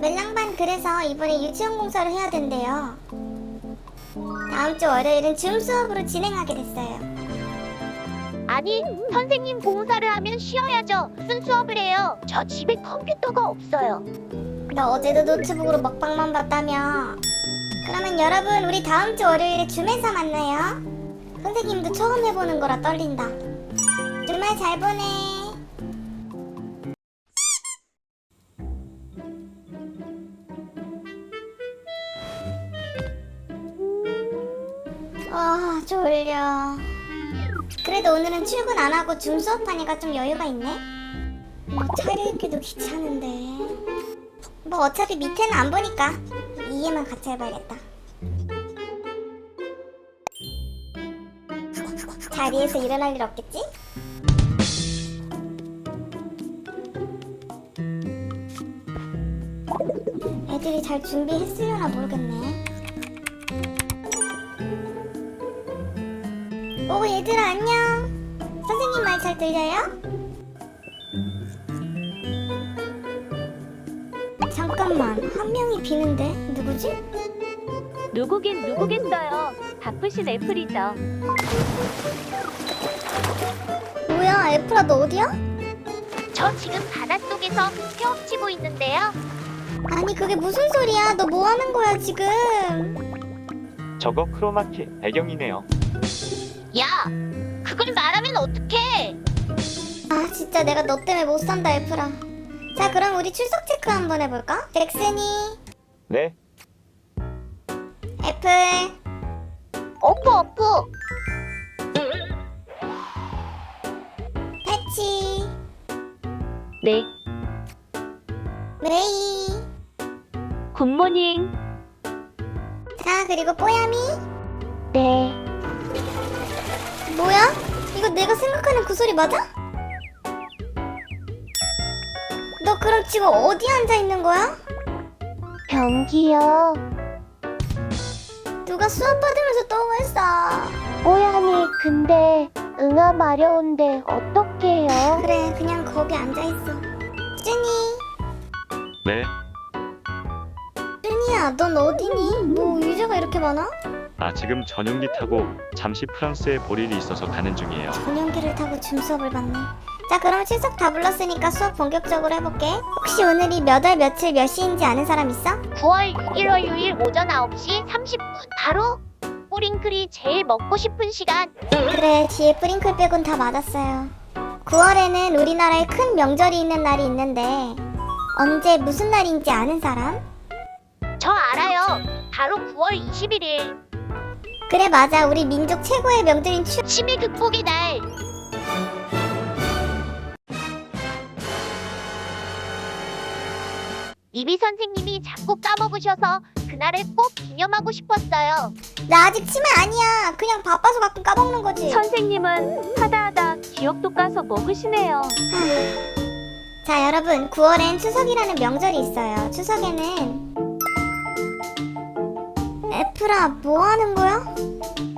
멜랑반 그래서 이번에 유치원 공사를 해야 된대요. 다음 주 월요일은 줌 수업으로 진행하게 됐어요. 아니, 선생님 봉사를 하면 쉬어야죠. 무슨 수업을 해요? 저 집에 컴퓨터가 없어요. 너 어제도 노트북으로 먹방만 봤다며. 그러면 여러분 우리 다음 주 월요일에 줌에서 만나요. 선생님도 처음 해보는 거라 떨린다. 주말 잘 보내. 아 졸려. 그래도 오늘은 출근 안 하고 줌 수업하니까 좀 여유가 있네. 뭐 차려입기도 귀찮은데. 뭐 어차피 밑에는 안 보니까 이해만 같이 해봐야겠다. 자리에서 일어날 일 없겠지? 애들이 잘 준비했으려나 모르겠네. 오 얘들아 안녕. 선생님 말 잘 들려요? 잠깐만 한 명이 비는데 누구지? 누구긴 누구겠어요. 바쁘신 애플이죠. 뭐야 애플아 너 어디야? 저 지금 바닷속에서 헤엄치고 있는데요. 아니 그게 무슨 소리야 너 뭐 하는 거야 지금 저거 크로마키 배경이네요. 야, 그걸 말하면 어떡해? 아 진짜 내가 너 때문에 못 산다 애플아 자 그럼 우리 출석 체크 한번 해볼까? 잭슨이 네, 애플 어프 어프. 패치 네, 메이 굿모닝. 자 그리고 뽀야미 네. 뭐야? 이거 내가 생각하는 그 소리 맞아? 너 그럼 지금 어디 앉아 있는 거야? 변기요. 누가 수업 받으면서 똥을 싸 뽀얀이 근데 응아 마려운데 어떡해요? 그래 그냥 거기 앉아 있어 쭈니 네. 쭈니야 넌 어디니? 뭐 의자가 이렇게 많아? 아 지금 전용기 타고 잠시 프랑스에 볼 일이 있어서 가는 중이에요. 전용기를 타고 줌 수업을 받네. 자 그럼 출석 다 불렀으니까 수업 본격적으로 해볼게. 혹시 오늘이 몇 월 며칠 몇 시인지 아는 사람 있어? 9월 6일 월요일 오전 9시 30분. 바로 뿌링클이 제일 먹고 싶은 시간. 그래 뒤에 뿌링클 빼곤 다 맞았어요. 9월에는 우리나라에 큰 명절이 있는 날이 있는데 언제 무슨 날인지 아는 사람? 저 알아요. 바로 9월 21일 그래 맞아. 우리 민족 최고의 명절인 추 치매 극복의 날. 이비 선생님이 자꾸 까먹으셔서 그날을 꼭 기념하고 싶었어요. 나 아직 치매 아니야. 그냥 바빠서 가끔 까먹는 거지. 선생님은 하다하다 기억도 까서 먹으시네요. 자 여러분. 9월엔 추석이라는 명절이 있어요. 추석에는 애플아 뭐 하는 거야?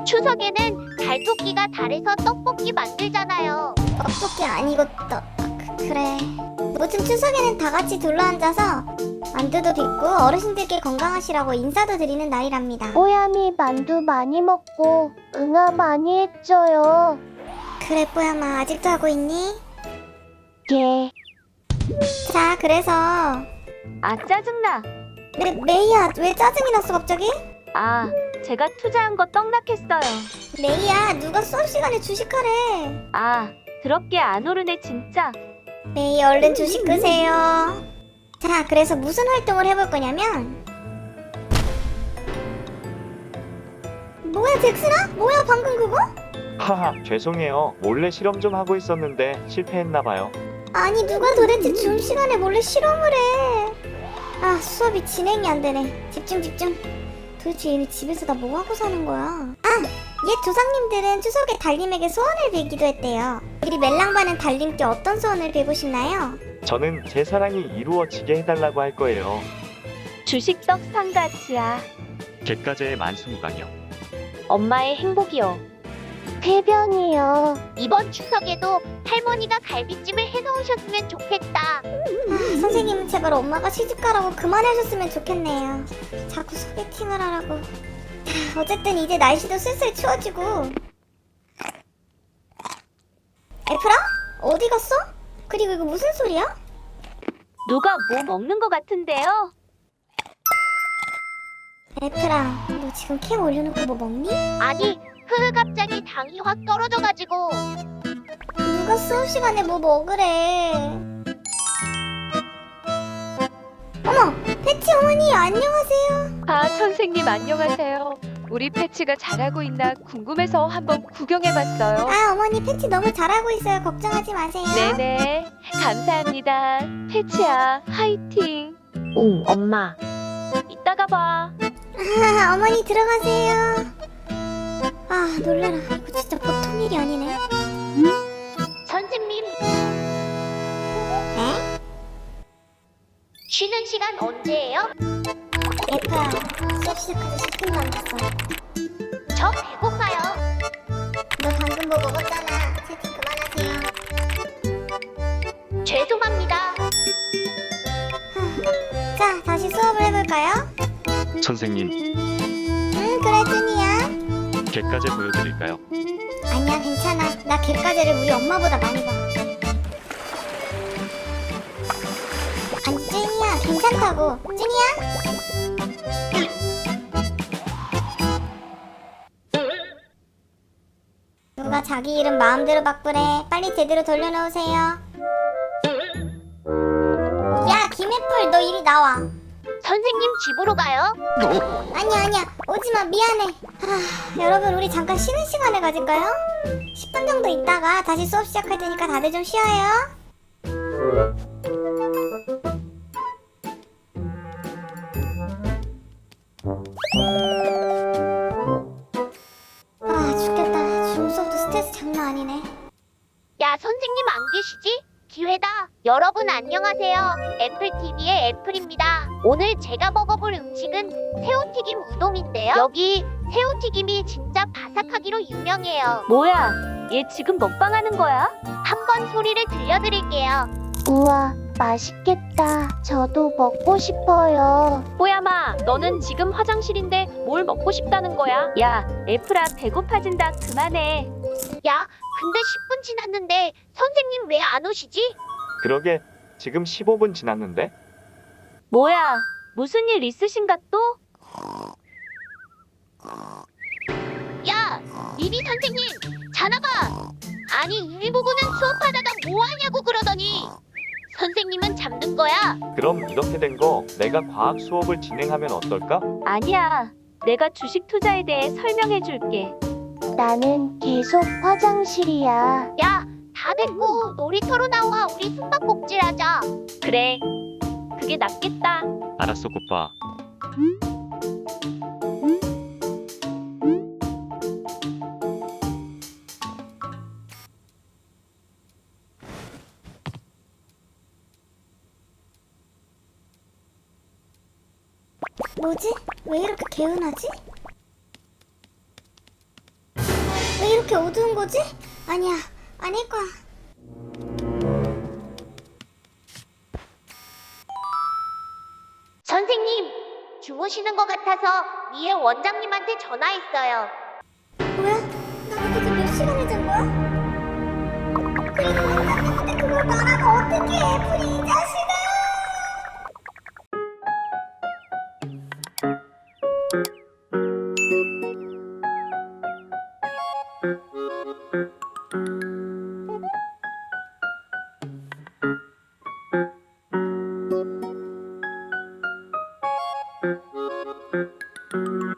추석에는 달토끼가 달에서 떡볶이 만들잖아요. 떡볶이 아니고 떡 그- 그래. 무튼 추석에는 다 같이 둘러앉아서 만두도 빚고 어르신들께 건강하시라고 인사도 드리는 날이랍니다. 뽀야미 만두 많이 먹고 응아 많이 했죠요. 그래 뽀야마. 아직도 하고 있니? 예. 자 그래서 아 짜증나. 메, 메이야 왜 짜증이 났어 갑자기? 아 제가 투자한 거 떡락했어요 메이야 누가 수업 시간에 주식하래 아 더럽게 안 오르네 진짜 메이 얼른 주식 끄세요 자 그래서 무슨 활동을 해볼 거냐면 뭐야 잭스나? 뭐야 방금 그거? 하하 죄송해요. 몰래 실험 좀 하고 있었는데 실패했나봐요. 아니 누가 도대체 줌 시간에 몰래 실험을 해? 아 수업이 진행이 안 되네. 집중 집중. 도대체 얘네 집에서 다뭐 하고 사는 거야? 아, 옛 조상님들은 추석에 달님에게 소원을 빌기도 했대요. 우리 멜랑바는 달님께 어떤 소원을 빌고 싶나요? 저는 제 사랑이 이루어지게 해달라고 할 거예요. 주식 떡 상가치야 객가제의 만수무강이요. 엄마의 행복이요 폐변이요 이번 추석에도 할머니가 갈비찜을 해놓으셨으면 좋겠다 아, 선생님은 제발 엄마가 시집가라고 그만하셨으면 좋겠네요. 자꾸 소개팅을 하라고. 하, 어쨌든 이제 날씨도 슬슬 추워지고. 애플아? 어디 갔어? 그리고 이거 무슨 소리야? 누가 뭐 먹는 것 같은데요? 애플아, 너 지금 캠 올려놓고 뭐 먹니? 아니, 흐흐 갑자기 당이 확 떨어져가지고 누가 수업 시간에 뭐 먹으래? 어머, 패치 어머니 안녕하세요. 아, 선생님 안녕하세요. 우리 패치가 잘하고 있나 궁금해서 한번 구경해봤어요. 아 어머니 패치 너무 잘하고 있어요. 걱정하지 마세요. 네네, 감사합니다. 패치야, 화이팅. 응, 엄마 이따가 봐. 아, 어머니 들어가세요. 아 놀래라. 이거 진짜 보통 일이 아니네. 선생님 에? 쉬는 시간 언제예요? 애플아, 수업 시작하지 10분도 안 됐어. 저 배고파요 너 방금 뭐 먹었잖아. 채팅 그만하세요. 죄송합니다 자, 다시 수업을 해볼까요? 선생님, 응, 객과제 보여드릴까요? 아니야, 괜찮아. 나 객과제를 우리 엄마보다 많이 봐. 아니, 찐이야. 괜찮다고. 찐이야? 누가 자기 이름 마음대로 바꾸래. 빨리 제대로 돌려놓으세요. 야, 김애플, 너 이리 나와. 선생님 집으로 가요? 아니야, 아니야. 오지마, 미안해. 하, 여러분, 우리 잠깐 쉬는 시간을 가질까요? 10분 정도 있다가 다시 수업 시작할 테니까 다들 좀 쉬어요. 아, 죽겠다. 줌 수업도 스트레스 장난 아니네. 야 선생님 안 계시지? 기회다 여러분 안녕하세요 애플TV의 애플입니다 오늘 제가 먹어볼 음식은 새우튀김 우동인데요 여기 새우튀김이 진짜 바삭하기로 유명해요 뭐야, 얘 지금 먹방하는 거야? 한번 소리를 들려드릴게요 우와 맛있겠다 저도 먹고 싶어요 뽀야마, 너는 지금 화장실인데 뭘 먹고 싶다는 거야? 야, 애플아, 배고파진다. 그만해. 야 근데 10분 지났는데 선생님 왜 안 오시지? 그러게 지금 15분 지났는데 뭐야, 무슨 일 있으신가 또? 야 이리 선생님 자나봐 아니 우리 보고는 수업하다가 뭐하냐고 그러더니 선생님은 잠든 거야 그럼 이렇게 된 거 내가 과학 수업을 진행하면 어떨까? 아니야. 내가 주식 투자에 대해 설명해 줄게. 나는 계속 화장실이야. 야, 다 됐고 놀이터로 나와 우리 숨바꼭질하자. 그래. 그게 낫겠다. 알았어, 고파. 뭐지? 왜 이렇게 개운하지? 왜 이렇게 어두운 거지? 아니야, 아닐 거야. 선생님, 주무시는 것 같아서 위에 원장님한테 전화했어요. 왜 나도 지금 몇 시간을 잔 거야? 그리고 원장님한테 그걸 말하면 어떻게 해, 프리 이 자식아!